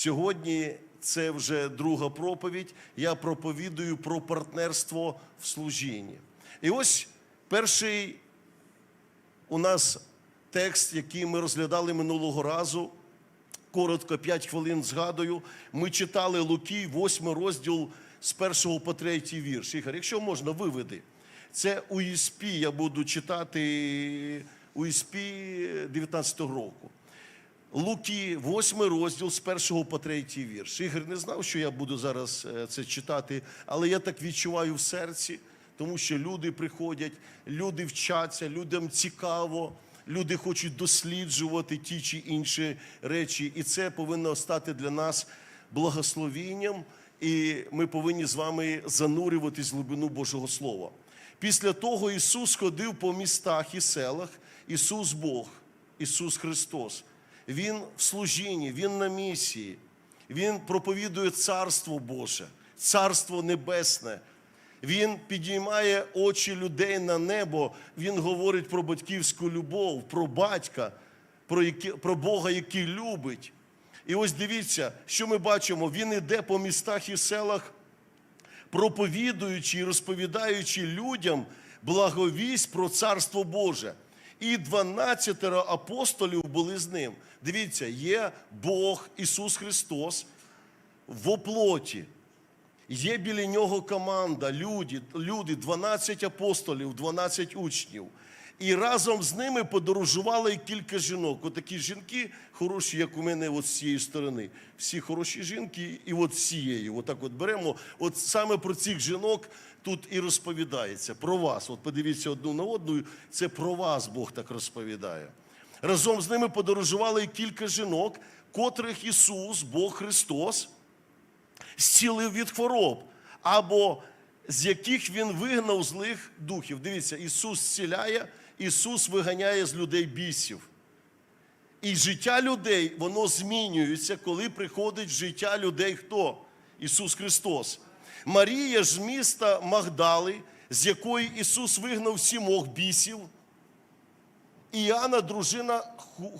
Сьогодні це вже друга проповідь. Я проповідую про партнерство в служінні. І ось перший у нас текст, який ми розглядали минулого разу. Коротко, 5 хвилин згадую. Ми читали Луки, 8 розділ з 1 по 3 вірш. Ігор, якщо можна, виведи. Це УСП, я буду читати УСП 19 року. Луки, 8 розділ з 1 по 3 вірш. Ігор не знав, що я буду зараз е, це читати, але я так відчуваю в серці, тому що люди приходять, люди вчаться, людям цікаво, люди хочуть досліджувати ті чи інші речі, і це повинно стати для нас благословінням, і ми повинні з вами занурюватись в глибину Божого Слова. Після того Ісус ходив по містах і селах, Ісус Бог, Ісус Христос. Він в служінні, Він на місії, Він проповідує Царство Боже, Царство Небесне. Він підіймає очі людей на небо, він говорить про батьківську любов, про батька, про, які, про Бога, який любить. І ось дивіться, що ми бачимо: він іде по містах і селах, проповідуючи і розповідаючи людям благовість про Царство Боже. І 12 апостолів були з ним. Дивіться, є Бог Ісус Христос в оплоті. Є біля нього команда, люди, люди, 12 апостолів, 12 учнів. І разом з ними подорожували кілька жінок. Отакі жінки хороші, як у мене от з цієї сторони. Всі хороші жінки, і от з цієї. Отак от беремо. От саме про цих жінок тут і розповідається. Про вас. От подивіться одну на одну, це про вас Бог так розповідає. Разом з ними подорожували кілька жінок, котрих Ісус, Бог Христос, зцілив від хвороб, або з яких він вигнав злих духів. Дивіться, Ісус зціляє, Ісус виганяє з людей бісів. І життя людей, воно змінюється, коли приходить життя людей хто? Ісус Христос. Марія ж міста Магдали, з якої Ісус вигнав сімох бісів. Іоанна, дружина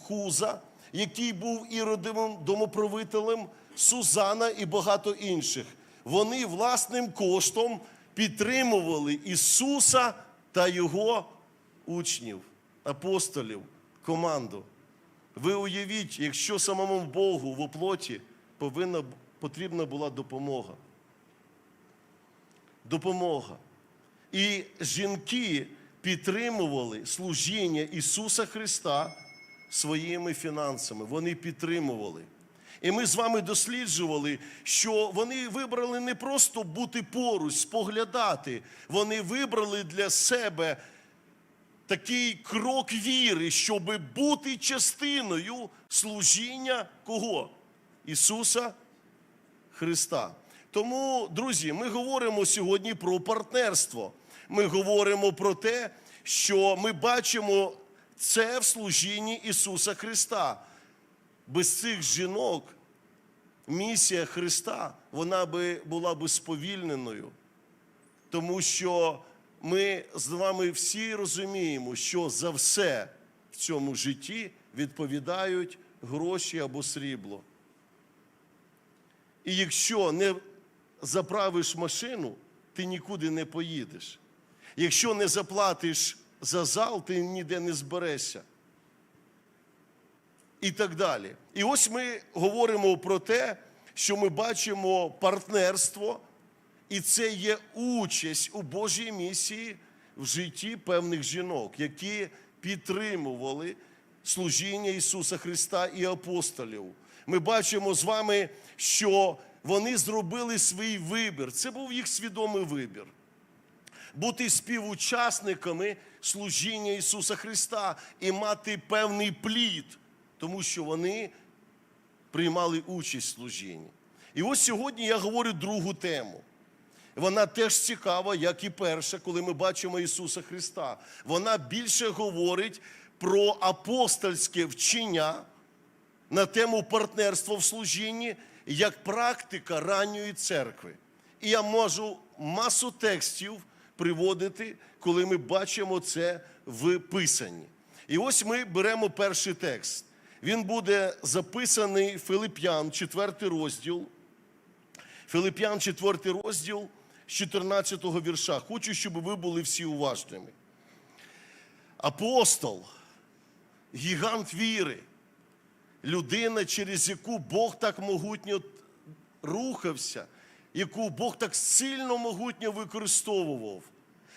Хуза, який був іродивим домоправителем, Сузана і багато інших. Вони власним коштом підтримували Ісуса та Його учнів, апостолів, команду. Ви уявіть, якщо самому Богу в оплоті повинна, потрібна була допомога. Допомога. І жінки підтримували служіння Ісуса Христа своїми фінансами. Вони підтримували. І ми з вами досліджували, що вони вибрали не просто бути поруч, споглядати. Вони вибрали для себе такий крок віри, щоб бути частиною служіння кого? Ісуса Христа. Тому, друзі, ми говоримо сьогодні про партнерство. Ми говоримо про те, що ми бачимо це в служінні Ісуса Христа. Без цих жінок місія Христа вона би була би сповільненою. Тому що ми з вами всі розуміємо, що за все в цьому житті відповідають гроші або срібло. І якщо не заправиш машину, ти нікуди не поїдеш. Якщо не заплатиш за зал, ти ніде не зберешся. І так далі. І ось ми говоримо про те, що ми бачимо партнерство, і це є участь у Божій місії в житті певних жінок, які підтримували служіння Ісуса Христа і апостолів. Ми бачимо з вами, що вони зробили свій вибір. Це був їх свідомий вибір. Бути співучасниками служіння Ісуса Христа і мати певний плід, тому що вони приймали участь в служінні. І ось сьогодні я говорю другу тему. Вона теж цікава, як і перша, коли ми бачимо Ісуса Христа. Вона більше говорить про апостольське вчення на тему партнерства в служінні як практика ранньої церкви. І я можу масу текстів приводити, коли ми бачимо це в Писанні. І ось ми беремо перший текст. Він буде записаний Филип'ян, 4 розділ. Филип'ян, 4 розділ з 14 вірша. Хочу, щоб ви були всі уважними. Апостол, гігант віри, людина, через яку Бог так могутньо рухався, яку Бог так сильно могутньо використовував.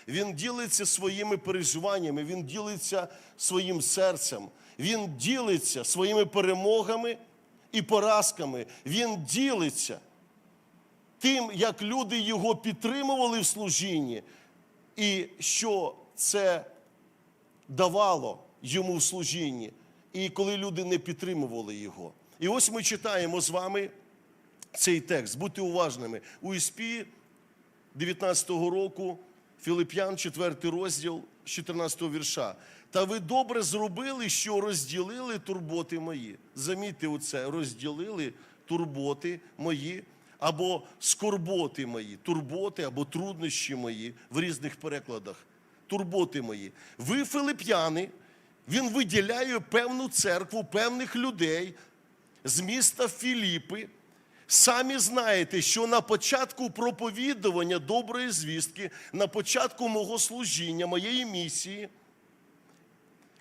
Він ділиться своїми переживаннями, він ділиться своїм серцем, він ділиться своїми перемогами і поразками. Він ділиться тим, як люди його підтримували в служінні, і що це давало йому в служінні, і коли люди не підтримували його. І ось ми читаємо з вами цей текст. Будьте уважними. У ІСПі 19-го року, Філип'ян, 4 розділ, з 14 вірша. Та ви добре зробили, що розділили турботи мої. Замітьте оце, розділили турботи мої або скорботи мої, турботи або труднощі мої в різних перекладах. Турботи мої. Ви, филип'яни, він виділяє певну церкву, певних людей з міста Філіпи. Самі знаєте, що на початку проповідування доброї звістки, на початку мого служіння, моєї місії,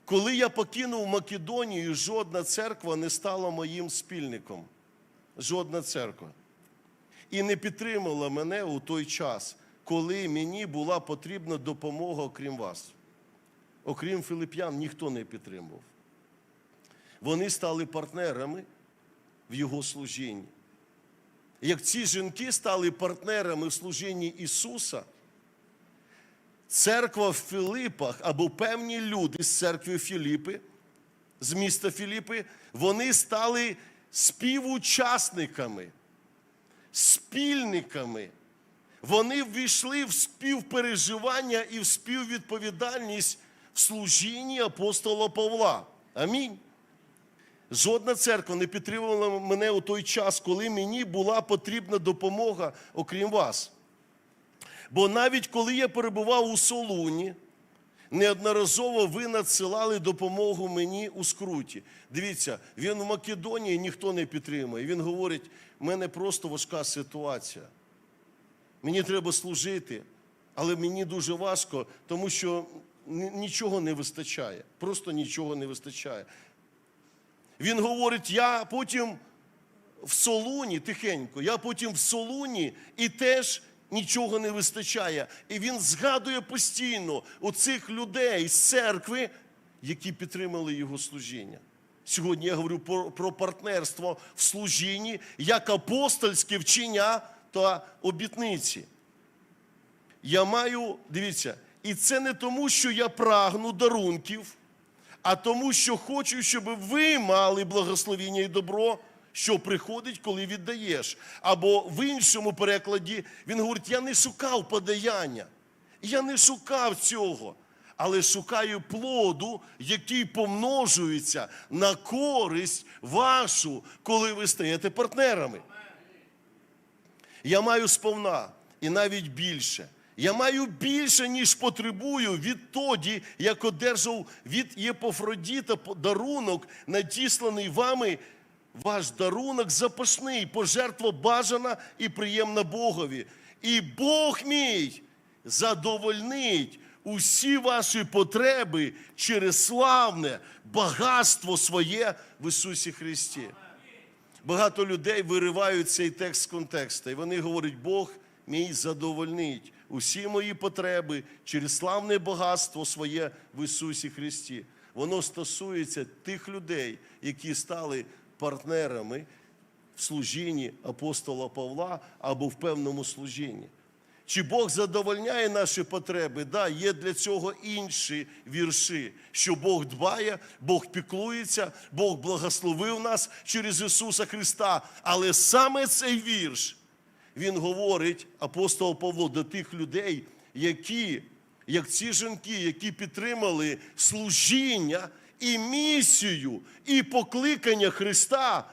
коли я покинув Македонію, жодна церква не стала моїм спільником. Жодна церква. І не підтримала мене у той час, коли мені була потрібна допомога, окрім вас. Окрім филип'ян, ніхто не підтримував. Вони стали партнерами в його служінні. Як ці жінки стали партнерами в служінні Ісуса, церква в Філипах або певні люди з церкви Філіпи, з міста Філіпи, вони стали співучасниками, спільниками. Вони ввійшли в співпереживання і в співвідповідальність в служінні апостола Павла. Амінь. Жодна церква не підтримувала мене у той час, коли мені була потрібна допомога, окрім вас. Бо навіть коли я перебував у Солуні, неодноразово ви надсилали допомогу мені у скруті. Дивіться, він в Македонії ніхто не підтримує. Він говорить: в мене просто важка ситуація. Мені треба служити, але мені дуже важко, тому що нічого не вистачає. Просто нічого не вистачає. Він говорить: я потім в Солуні, тихенько, я потім в Солуні і теж нічого не вистачає. І він згадує постійно оцих людей з церкви, які підтримали його служіння. Сьогодні я говорю про, про партнерство в служінні як апостольське вчення та обітниці. Я маю, дивіться, і це не тому, що я прагну дарунків, а тому, що хочу, щоб ви мали благословіння і добро, що приходить, коли віддаєш. Або в іншому перекладі він говорить: я не шукав подаяння, я не шукав цього, але шукаю плоду, який помножується на користь вашу, коли ви стаєте партнерами. Я маю сповна і навіть більше. Я маю більше, ніж потребую відтоді, як одержав від Єпофродіта дарунок, надісланий вами. Ваш дарунок запашний, пожертва бажана і приємна Богові. І Бог мій задовольнить усі ваші потреби через славне багатство своє в Ісусі Христі. Багато людей виривають цей текст з контексту, і вони говорять, Бог мій задовольнить усі мої потреби через славне багатство своє в Ісусі Христі. Воно стосується тих людей, які стали партнерами в служінні апостола Павла або в певному служінні. Чи Бог задовольняє наші потреби? Да, є для цього інші вірші, що Бог дбає, Бог піклується, Бог благословив нас через Ісуса Христа. Але саме цей вірш, він говорить, апостол Павло, до тих людей, які, як ці жінки, які підтримали служіння і місію, і покликання Христа.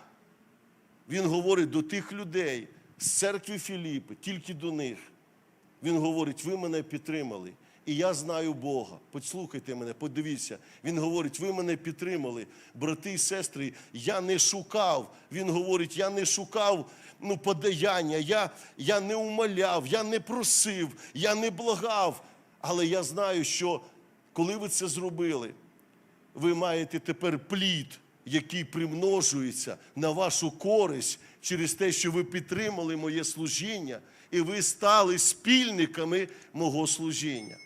Він говорить до тих людей з церкви Філіпи, тільки до них. Він говорить, ви мене підтримали. І я знаю Бога. Послухайте мене, подивіться. Він говорить, ви мене підтримали, брати і сестри. Я не шукав. Він говорить, я не шукав ну, подаяння, я, я не умоляв, я не просив, я не благав. Але я знаю, що коли ви це зробили, ви маєте тепер плід, який примножується на вашу користь через те, що ви підтримали моє служіння, і ви стали спільниками мого служіння.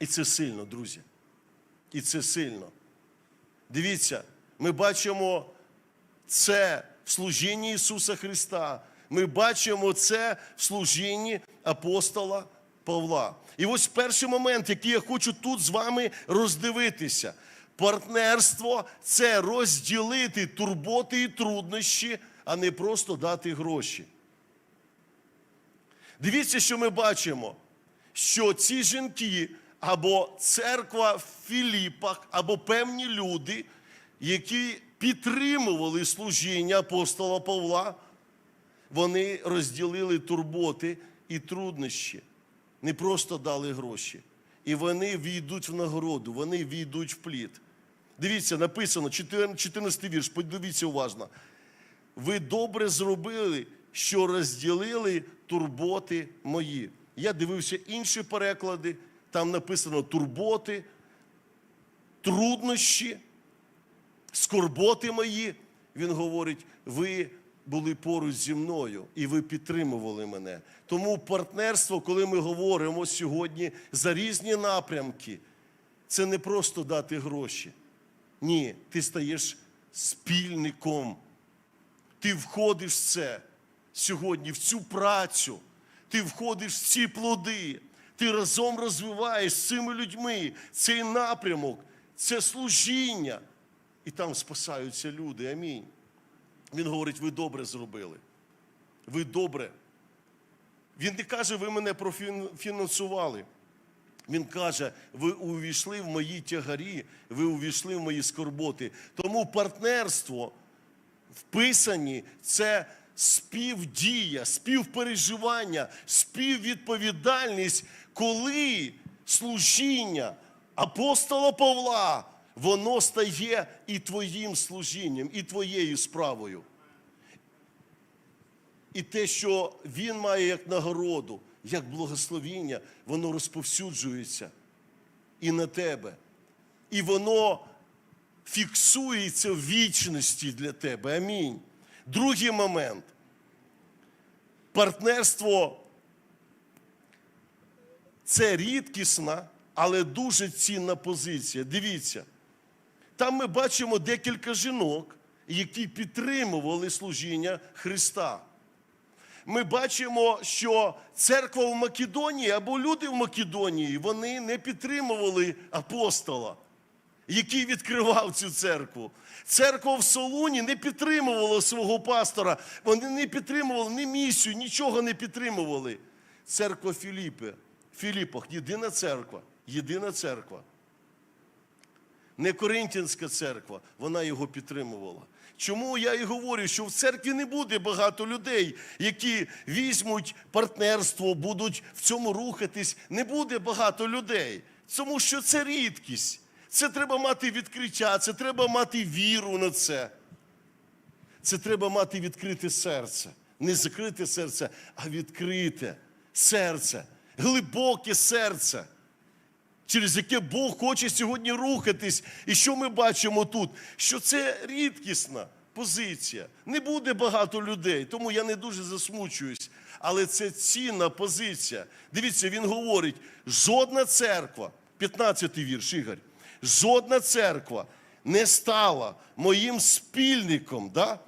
І це сильно, друзі. І це сильно. Дивіться, ми бачимо це в служінні Ісуса Христа. Ми бачимо це в служінні апостола Павла. І ось перший момент, який я хочу тут з вами роздивитися. Партнерство це розділити турботи і труднощі, а не просто дати гроші. Дивіться, що ми бачимо, що ці жінки або церква в Філіпах, або певні люди, які підтримували служіння апостола Павла, вони розділили турботи і труднощі, не просто дали гроші. І вони війдуть в нагороду, вони війдуть в плід. Дивіться, написано, 14 вірш, подивіться уважно. Ви добре зробили, що розділили турботи мої. Я дивився інші переклади, там написано турботи, труднощі, скорботи мої. Він говорить, ви були поруч зі мною і ви підтримували мене. Тому партнерство, коли ми говоримо сьогодні за різні напрямки, це не просто дати гроші. Ні, ти стаєш спільником. Ти входиш в це сьогодні, в цю працю, ти входиш в ці плоди, ти разом розвиваєш з цими людьми цей напрямок, це служіння. І там спасаються люди. Амінь. Він говорить, ви добре зробили. Ви добре. Він не каже, ви мене профінансували. Він каже, ви увійшли в мої тягарі, ви увійшли в мої скорботи. Тому партнерство вписані це співдія, співпереживання, співвідповідальність, коли служіння апостола Павла, воно стає і твоїм служінням, і твоєю справою. І те, що він має як нагороду, як благословіння, воно розповсюджується і на тебе. І воно фіксується в вічності для тебе. Амінь. Другий момент. Партнерство це рідкісна, але дуже цінна позиція. Дивіться, там ми бачимо декілька жінок, які підтримували служіння Христа. Ми бачимо, що церква в Македонії або люди в Македонії вони не підтримували апостола, який відкривав цю церкву. Церква в Солуні не підтримувала свого пастора, вони не підтримували ні місію, нічого не підтримували. Церква Філіпи, Філіпах, єдина церква, єдина церква. Не Коринтянська церква, вона його підтримувала. Чому я і говорю, що в церкві не буде багато людей, які візьмуть партнерство, будуть в цьому рухатись. Не буде багато людей, тому що це рідкість. Це треба мати відкриття, це треба мати віру на це. Це треба мати відкрите серце. Не закрите серце, а відкрите серце, глибоке серце через яке Бог хоче сьогодні рухатись. І що ми бачимо тут? Що це рідкісна позиція. Не буде багато людей, тому я не дуже засмучуюсь. Але це цінна позиція. Дивіться, він говорить: жодна церква, 15-й вірш, Ігор, жодна церква не стала моїм спільником. Да?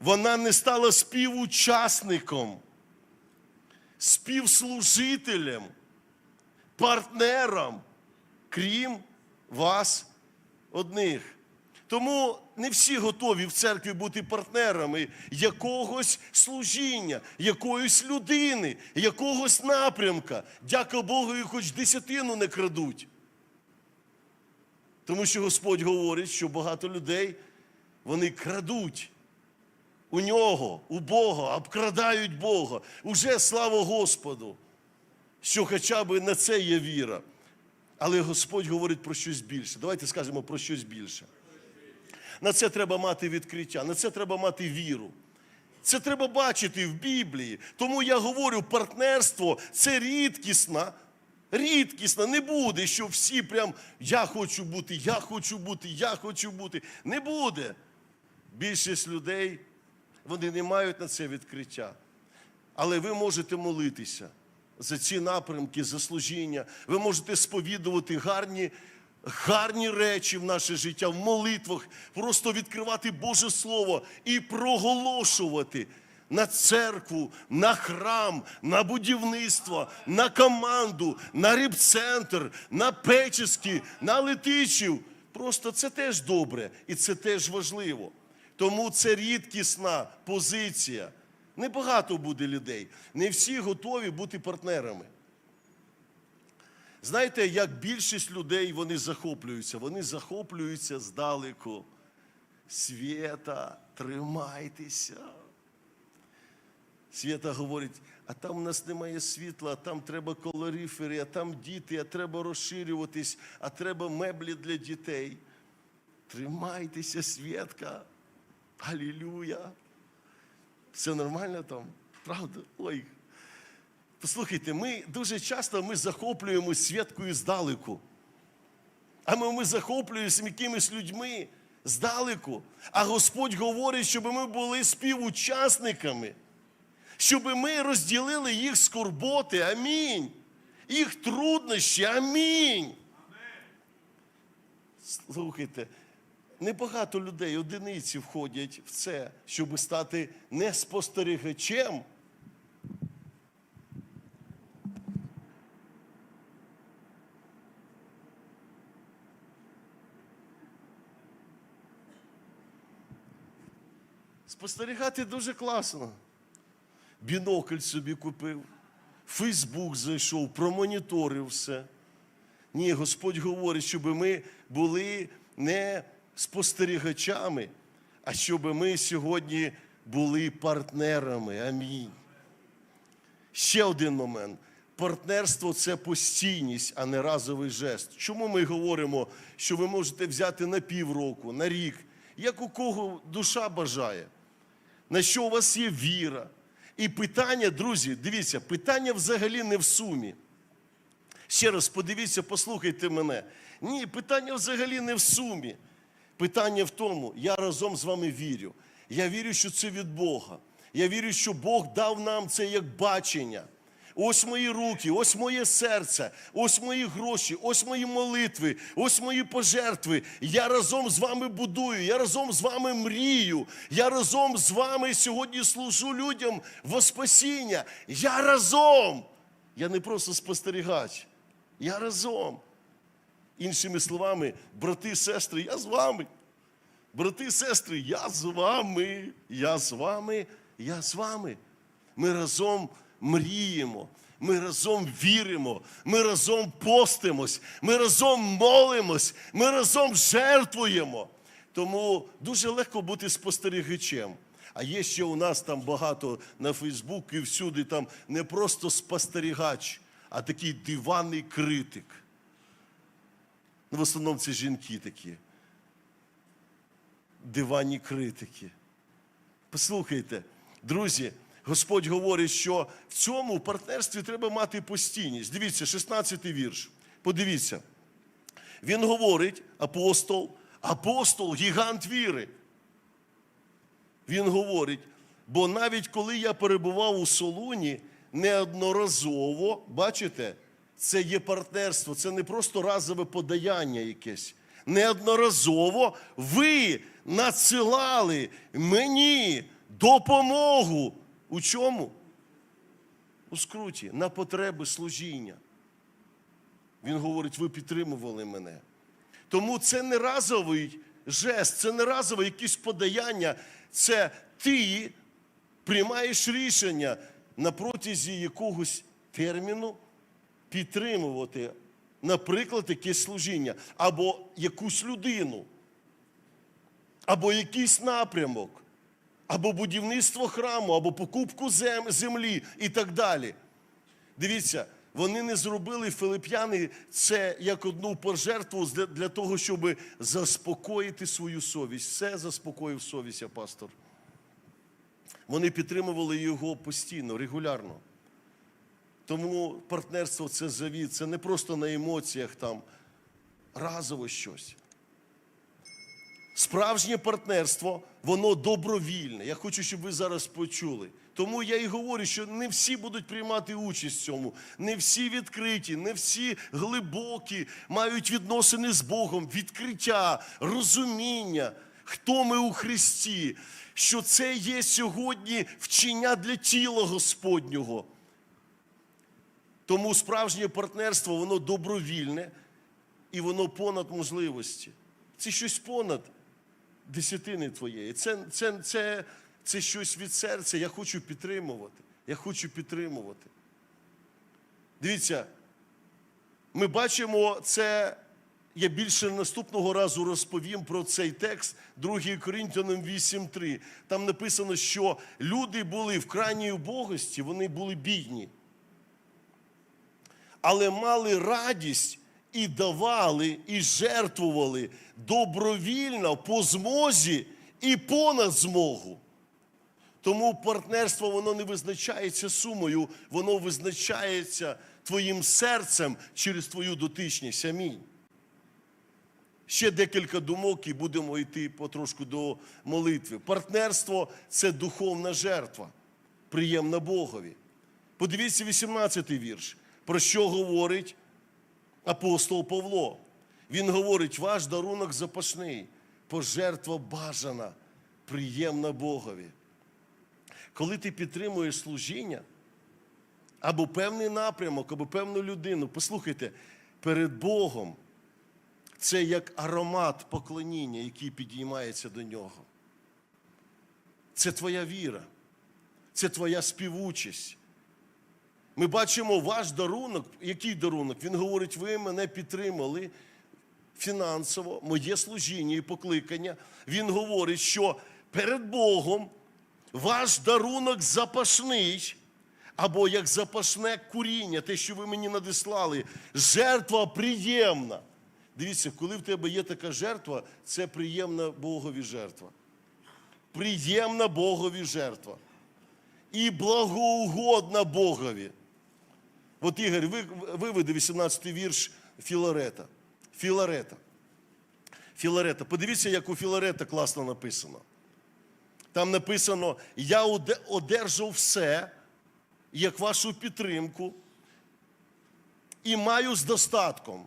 Вона не стала співучасником, співслужителем партнерам, крім вас одних. Тому не всі готові в церкві бути партнерами якогось служіння, якоїсь людини, якогось напрямка. Дяка Богу, і хоч десятину не крадуть. Тому що Господь говорить, що багато людей вони крадуть у нього, у Бога, обкрадають Бога. Уже слава Господу що хоча б на це є віра. Але Господь говорить про щось більше. Давайте скажемо про щось більше. На це треба мати відкриття, на це треба мати віру. Це треба бачити в Біблії. Тому я говорю, партнерство це рідкісна. Рідкісна, не буде, що всі прям я хочу бути, я хочу бути, я хочу бути. Не буде. Більшість людей вони не мають на це відкриття. Але ви можете молитися за ці напрямки, за служіння. Ви можете сповідувати гарні, гарні речі в наше життя, в молитвах, просто відкривати Боже Слово і проголошувати на церкву, на храм, на будівництво, на команду, на рибцентр, на печески, на летичів. Просто це теж добре і це теж важливо. Тому це рідкісна позиція. Небагато буде людей. Не всі готові бути партнерами. Знаєте, як більшість людей вони захоплюються? Вони захоплюються здалеку. Свєта, тримайтеся. Свята говорить, а там у нас немає світла, а там треба колорифери, а там діти, а треба розширюватись, а треба меблі для дітей. Тримайтеся, Свєтка. Алілюя. Все нормально там? Правда? Ой. Послухайте, ми дуже часто ми захоплюємось святкою здалеку. А ми, ми захоплюємося якимись людьми здалеку. А Господь говорить, щоб ми були співучасниками, щоб ми розділили їх скорботи. Амінь. Їх труднощі. Амінь. Слухайте, небагато людей, одиниці входять в це, щоб стати не спостерігачем. Спостерігати дуже класно. Бінокль собі купив, Фейсбук зайшов, промоніторив все. Ні, Господь говорить, щоб ми були не спостерігачами, а щоб ми сьогодні були партнерами. Амінь. Ще один момент. Партнерство це постійність, а не разовий жест. Чому ми говоримо, що ви можете взяти на півроку, на рік, як у кого душа бажає, на що у вас є віра. І питання, друзі, дивіться, питання взагалі не в сумі. Ще раз подивіться, послухайте мене. Ні, питання взагалі не в сумі. Питання в тому, я разом з вами вірю. Я вірю, що це від Бога. Я вірю, що Бог дав нам це як бачення. Ось мої руки, ось моє серце, ось мої гроші, ось мої молитви, ось мої пожертви. Я разом з вами будую, я разом з вами мрію. Я разом з вами сьогодні служу людям во спасіння. Я разом. Я не просто спостерігач. Я разом. Іншими словами, брати, сестри, я з вами. Брати, сестри, я з вами. Я з вами, я з вами. Ми разом мріємо, ми разом віримо, ми разом постимось, ми разом молимось, ми разом жертвуємо. Тому дуже легко бути спостерігачем. А є ще у нас там багато на Фейсбуку і всюди там не просто спостерігач, а такий диванний критик. Ну, в основному це жінки такі. Диванні критики. Послухайте, друзі, Господь говорить, що в цьому партнерстві треба мати постійність. Дивіться, 16 вірш. Подивіться. Він говорить, апостол, апостол, гігант віри. Він говорить, бо навіть коли я перебував у Солуні, неодноразово, бачите, це є партнерство, це не просто разове подаяння якесь. Неодноразово ви надсилали мені допомогу. У чому? У скруті, на потреби служіння. Він говорить, ви підтримували мене. Тому це не разовий жест, це не разове якесь подаяння. Це ти приймаєш рішення на протязі якогось терміну підтримувати, наприклад, якесь служіння, або якусь людину, або якийсь напрямок, або будівництво храму, або покупку зем, землі і так далі. Дивіться, Вони не зробили филип'яни це як одну пожертву для, того, щоб заспокоїти свою совість. Все заспокоїв совість пастор. Вони підтримували його постійно, регулярно. Тому партнерство це завіт, це не просто на емоціях там разово щось. Справжнє партнерство, воно добровільне. Я хочу, щоб ви зараз почули. Тому я і говорю, що не всі будуть приймати участь в цьому, не всі відкриті, не всі глибокі, мають відносини з Богом, відкриття, розуміння, хто ми у Христі, що це є сьогодні вчення для тіла Господнього. Тому справжнє партнерство, воно добровільне і воно понад можливості. Це щось понад десятини твоєї. Це, це, це, це щось від серця. Я хочу підтримувати. Я хочу підтримувати. Дивіться, ми бачимо це. Я більше наступного разу розповім про цей текст 2 Коринтянам 8.3. Там написано, що люди були в крайній убогості, вони були бідні але мали радість і давали, і жертвували добровільно по змозі і понад змогу. Тому партнерство воно не визначається сумою, воно визначається твоїм серцем через твою дотичність. Амінь. Ще декілька думок і будемо йти потрошку до молитви. Партнерство це духовна жертва, приємна Богові. Подивіться 18-й вірш. Про що говорить апостол Павло? Він говорить: ваш дарунок запашний, пожертва бажана, приємна Богові. Коли ти підтримуєш служіння або певний напрямок, або певну людину, послухайте, перед Богом це як аромат поклоніння, який підіймається до нього. Це твоя віра, це твоя співучість. Ми бачимо ваш дарунок. Який дарунок? Він говорить, ви мене підтримали фінансово, моє служіння і покликання. Він говорить, що перед Богом ваш дарунок запашний, або як запашне куріння, те, що ви мені надіслали, жертва приємна. Дивіться, коли в тебе є така жертва, це приємна Богові жертва. Приємна Богові жертва. І благоугодна Богові. От Ігор, ви, виведи 18-й вірш Філарета. Філарета. Філарета. Подивіться, як у Філарета класно написано. Там написано: Я оде- одержав все, як вашу підтримку, і маю з достатком.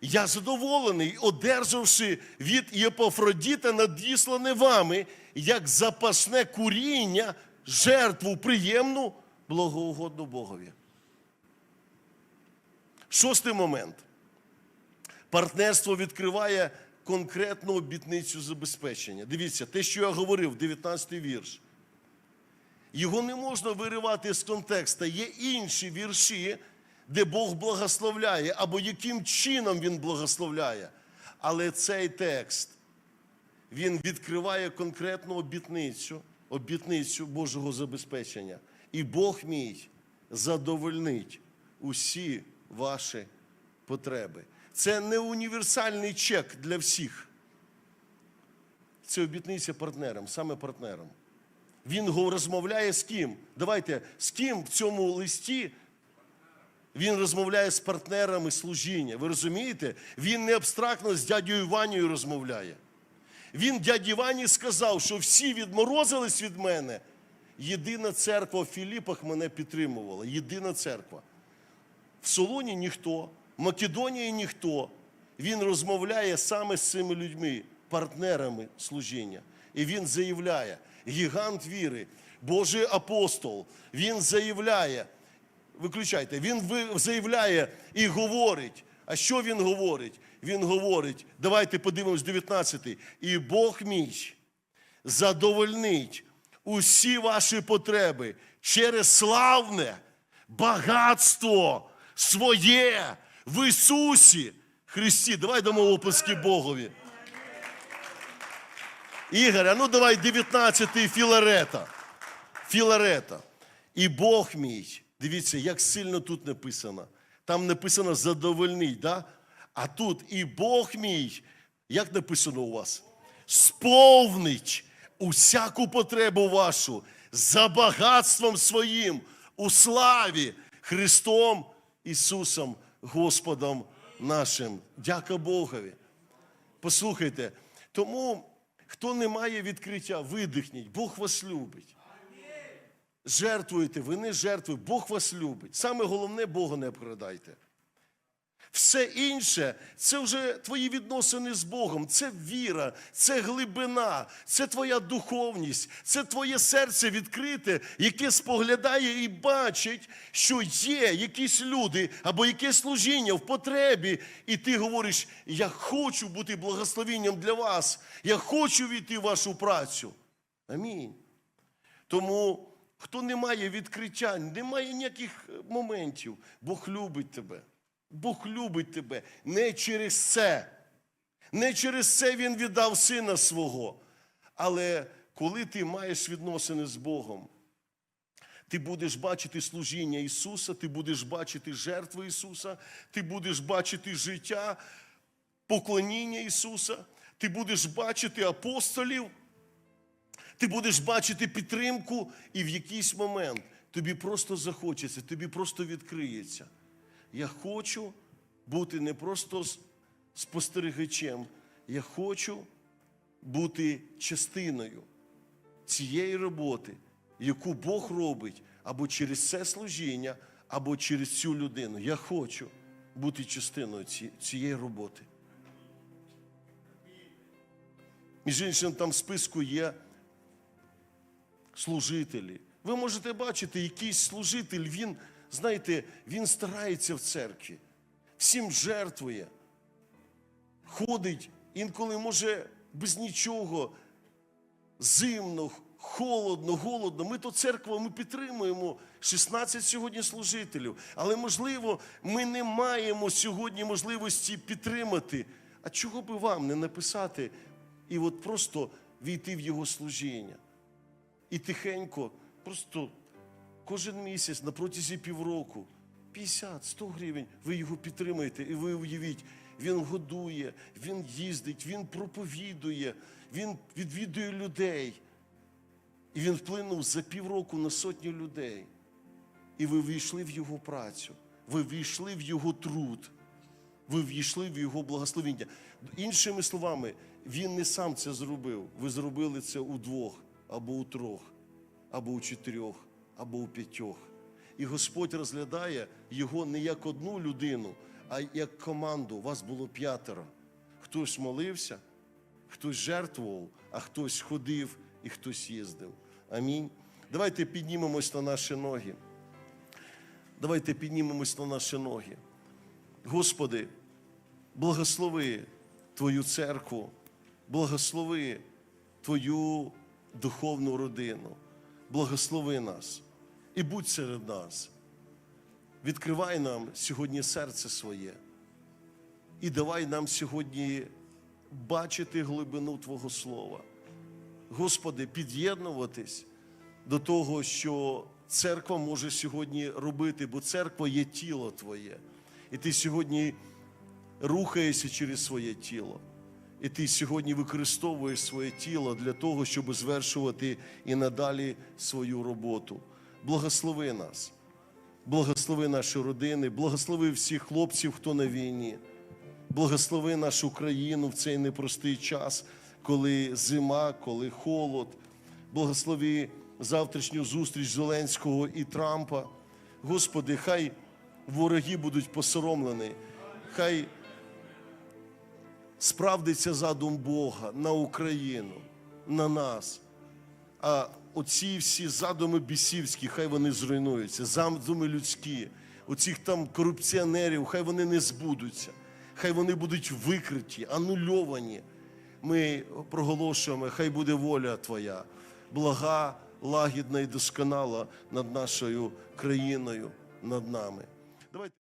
Я задоволений, одержавши від Єпофродіта надіслане вами, як запасне куріння, жертву приємну, благоугодну Богові. Шостий момент. Партнерство відкриває конкретну обітницю забезпечення. Дивіться, те, що я говорив, 19 вірш. Його не можна виривати з контекста. Є інші вірші, де Бог благословляє, або яким чином Він благословляє. Але цей текст, він відкриває конкретну обітницю, обітницю Божого забезпечення. І Бог мій задовольнить усі ваші потреби. Це не універсальний чек для всіх. Це обітниця партнерам, саме партнерам. Він розмовляє з ким? Давайте, з ким в цьому листі він розмовляє з партнерами служіння. Ви розумієте? Він не абстрактно з дядю Іванією розмовляє. Він дяді Вані сказав, що всі відморозились від мене. Єдина церква в Філіпах мене підтримувала. Єдина церква. В Солоні ніхто, в Македонії ніхто. Він розмовляє саме з цими людьми, партнерами служіння. І він заявляє, гігант віри, Божий апостол, він заявляє, виключайте, він заявляє і говорить. А що він говорить? Він говорить, давайте подивимось 19. І Бог мій задовольнить усі ваші потреби через славне багатство своє в Ісусі Христі. Давай дамо оплески Богові. Ігор, а ну давай 19-й Філарета. Філарета. І Бог мій. Дивіться, як сильно тут написано. Там написано задовольнить, да? а тут і Бог мій, як написано у вас, сповнить усяку потребу вашу за багатством своїм у славі Христом Ісусом Господом нашим. Дяка Богові. Послухайте, тому хто не має відкриття, видихніть, Бог вас любить. Жертвуйте, ви не жертвуєте, Бог вас любить. Саме головне, Бога не обкрадайте. Все інше це вже твої відносини з Богом, це віра, це глибина, це твоя духовність, це твоє серце відкрите, яке споглядає і бачить, що є якісь люди або яке служіння в потребі, і ти говориш: Я хочу бути благословенням для вас, я хочу війти в вашу працю. Амінь. Тому, хто не має відкриття, не має ніяких моментів, Бог любить тебе. Бог любить тебе не через це. Не через це Він віддав сина свого. Але коли ти маєш відносини з Богом, ти будеш бачити служіння Ісуса, ти будеш бачити жертви Ісуса, ти будеш бачити життя, поклоніння Ісуса, ти будеш бачити апостолів, ти будеш бачити підтримку, і в якийсь момент тобі просто захочеться, тобі просто відкриється. Я хочу бути не просто спостерігачем, я хочу бути частиною цієї роботи, яку Бог робить або через це служіння, або через цю людину. Я хочу бути частиною цієї роботи. Між іншим, там в списку є служителі. Ви можете бачити, якийсь служитель, він, знаєте, він старається в церкві, всім жертвує, ходить, інколи може без нічого, зимно, холодно, голодно. Ми то церква, ми підтримуємо 16 сьогодні служителів. Але, можливо, ми не маємо сьогодні можливості підтримати. А чого би вам не написати і от просто війти в його служіння? І тихенько, просто кожен місяць на протязі півроку, 50-100 гривень, ви його підтримуєте, і ви уявіть, він годує, він їздить, він проповідує, він відвідує людей. І він вплинув за півроку на сотню людей. І ви війшли в його працю, ви війшли в його труд, ви війшли в його благословіння. Іншими словами, він не сам це зробив. Ви зробили це удвох, або у трьох, або у чотирьох, або у п'ятьох. І Господь розглядає його не як одну людину, а як команду. Вас було п'ятеро. Хтось молився, хтось жертвував, а хтось ходив і хтось їздив. Амінь. Давайте піднімемось на наші ноги. Давайте піднімемось на наші ноги. Господи, благослови Твою церкву, благослови Твою духовну родину, благослови нас і будь серед нас. Відкривай нам сьогодні серце своє і давай нам сьогодні бачити глибину Твого Слова. Господи, під'єднуватись до того, що церква може сьогодні робити, бо церква є тіло Твоє. І ти сьогодні рухаєшся через своє тіло. І ти сьогодні використовуєш своє тіло для того, щоб звершувати і надалі свою роботу. Благослови нас, благослови наші родини, благослови всіх хлопців, хто на війні. Благослови нашу країну в цей непростий час, коли зима, коли холод. Благослови завтрашню зустріч Зеленського і Трампа. Господи, хай вороги будуть посоромлені, хай справдиться задум Бога на Україну, на нас. А оці всі задуми бісівські, хай вони зруйнуються, задуми людські, оцих там корупціонерів, хай вони не збудуться, хай вони будуть викриті, анульовані. Ми проголошуємо, хай буде воля Твоя, блага, лагідна і досконала над нашою країною, над нами. Давайте.